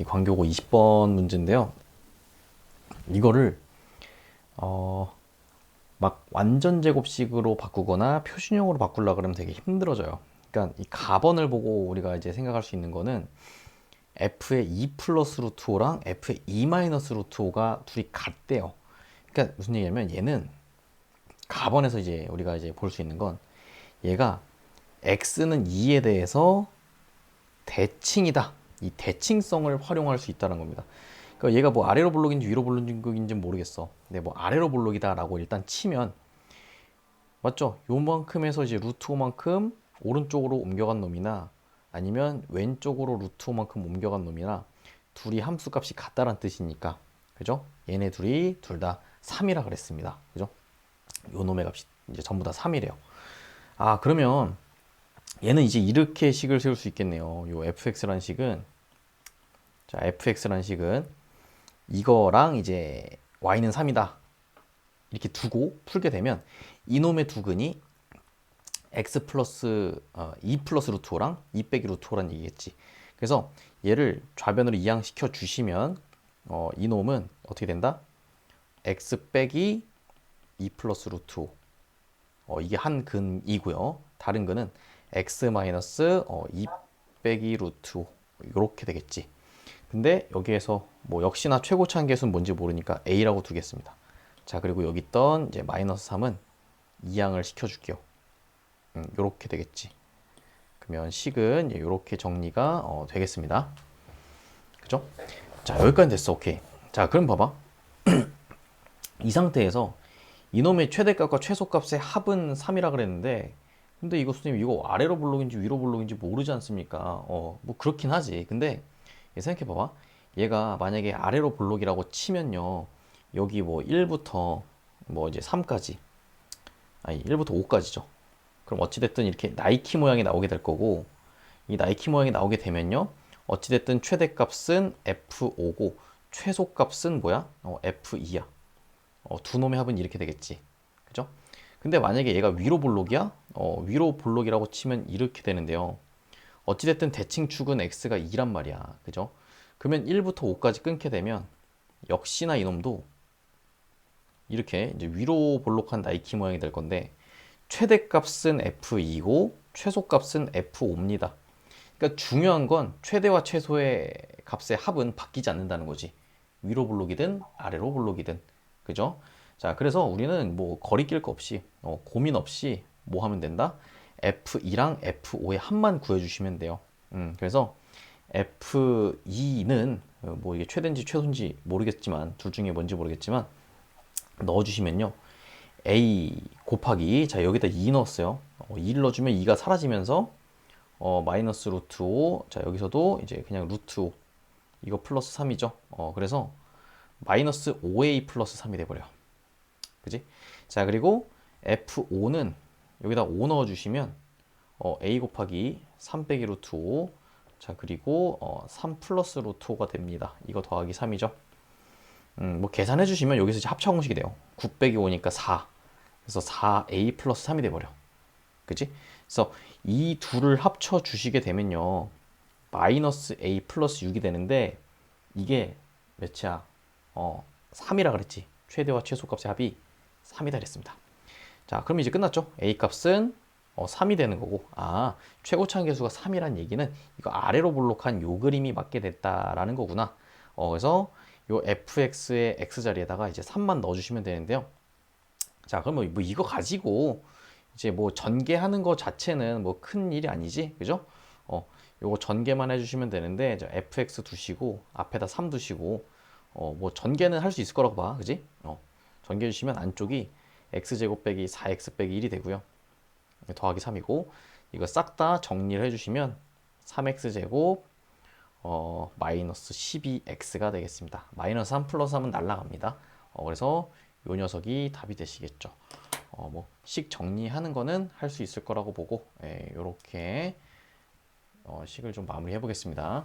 이 광교고 20번 문제인데요. 이거를 어, 막 완전 제곱식으로 바꾸거나 표준형으로 바꾸려 그러면 되게 힘들어져요. 그러니까 이 가번을 보고 우리가 이제 생각할 수 있는 거는 f의 2 플러스 루트 5랑 f의 2 마이너스 루트 5가 둘이 같대요. 그러니까 무슨 얘기냐면 얘는 가번에서 이제 우리가 이제 볼 수 있는 건 얘가 x는 2에 대해서 대칭이다. 이 대칭성을 활용할 수 있다는 겁니다. 그러니까 얘가 뭐 아래로 볼록인지 위로 볼록인지 모르겠어. 근데 뭐 아래로 볼록이다라고 일단 치면 맞죠? 요만큼에서 이제 루트 5만큼 오른쪽으로 옮겨간 놈이나 아니면 왼쪽으로 루트 5만큼 옮겨간 놈이나 둘이 함수 값이 같다란 뜻이니까 그죠? 얘네 둘이 둘 다 3이라 그랬습니다. 그죠? 요 놈의 값이 이제 전부 다 3이래요. 아, 그러면 얘는 이제 이렇게 식을 세울 수 있겠네요. 요 fx라는 식은 자, fx라는 식은 이거랑 이제 y는 3이다. 이렇게 두고 풀게 되면 이놈의 두근이 x 플러스 어, 2 플러스 루트 5랑 2 빼기 루트 5란 얘기겠지. 그래서 얘를 좌변으로 이항시켜 주시면 어, 이놈은 어떻게 된다? x 빼기 2 플러스 루트 5. 어, 이게 한 근이고요. 다른 근은 x 마이너스 어, 2 빼기 루트 5 이렇게 되겠지. 근데 여기에서 뭐 역시나 최고치 한계수는 뭔지 모르니까 a라고 두겠습니다. 자 그리고 여기 있던 이제 마이너스 3은 이항을 시켜줄게요. 음, 요렇게 되겠지. 그러면 식은 이렇게 정리가 어, 되겠습니다. 그죠? 자 여기까지 됐어. 오케이. 자 그럼 봐봐. 이 상태에서 이놈의 최대값과 최소값의 합은 3이라 그랬는데 근데 이거 선생님 이거 아래로 볼록인지 위로 볼록인지 모르지 않습니까? 어, 뭐 그렇긴 하지. 근데 생각해 봐봐. 얘가 만약에 아래로 볼록이라고 치면요. 여기 뭐 1부터 뭐 이제 3까지 아니 1부터 5까지죠. 그럼 어찌 됐든 이렇게 나이키 모양이 나오게 될 거고 이 나이키 모양이 나오게 되면요. 어찌 됐든 최대값은 F5고 최소값은 뭐야? 어, F2야. 어, 두 놈의 합은 이렇게 되겠지. 그죠? 근데 만약에 얘가 위로 볼록이야? 어, 위로 볼록이라고 치면 이렇게 되는데요. 어찌됐든 대칭축은 x가 2란 말이야. 그죠? 그러면 1부터 5까지 끊게 되면 역시나 이놈도 이렇게 위로 볼록한 나이키 모양이 될 건데 최대값은 f2고 최소값은 f5입니다. 그러니까 중요한 건 최대와 최소의 값의 합은 바뀌지 않는다는 거지. 위로 볼록이든 아래로 볼록이든. 그죠? 자, 그래서 우리는 뭐 거리 낄 거 없이 어, 고민 없이 뭐 하면 된다? F2랑 F5의 합만 구해주시면 돼요. 음, 그래서 F2는 뭐 이게 최대인지 최소인지 모르겠지만 둘 중에 뭔지 모르겠지만 넣어주시면요. A 곱하기 자 여기다 2 넣었어요. 어, 2를 넣어주면 2가 사라지면서 어, 마이너스 루트 5. 자 여기서도 이제 그냥 루트 5. 이거 플러스 3이죠. 어, 그래서 마이너스 5A 플러스 3이 돼버려. 그지? 자 그리고 F5는 여기다 5 넣어주시면 어, a 곱하기 3 빼기 루트 5. 자 그리고 어, 3 플러스 루트 5가 됩니다. 이거 더하기 3이죠. 음, 뭐 계산해 주시면 여기서 이제 합차 공식이 돼요. 9 빼기 5니까 4. 그래서 4a 플러스 3이 돼버려. 그치? 그래서 이 둘을 합쳐 주시게 되면요. 마이너스 a 플러스 6이 되는데 이게 몇이야? 어, 3이라 그랬지. 최대와 최소값의 합이 3이다 그랬습니다. 자, 그럼 이제 끝났죠? A 값은 어, 3이 되는 거고, 아, 최고치 한계수가 3이란 얘기는 이거 아래로 볼록한 요 그림이 맞게 됐다라는 거구나. 어, 그래서 요 fx의 x 자리에다가 이제 3만 넣어주시면 되는데요. 자, 그러면 뭐 이거 가지고 이제 뭐 전개하는 거 자체는 뭐 큰 일이 아니지, 그죠? 어, 요거 전개만 해주시면 되는데, fx 두시고, 앞에다 3 두시고, 어, 뭐 전개는 할 수 있을 거라고 봐, 그지? 어, 전개해 주시면 안쪽이 x제곱 빼기 4x 빼기 1이 되고요. 더하기 3이고 이거 싹 다 정리를 해주시면 3x제곱 어, 마이너스 12x가 되겠습니다. 마이너스 3 플러스 3은 날라갑니다. 어, 그래서 요 녀석이 답이 되시겠죠. 어, 뭐 식 정리하는 거는 할 수 있을 거라고 보고 예, 요렇게 어, 식을 좀 마무리해 보겠습니다.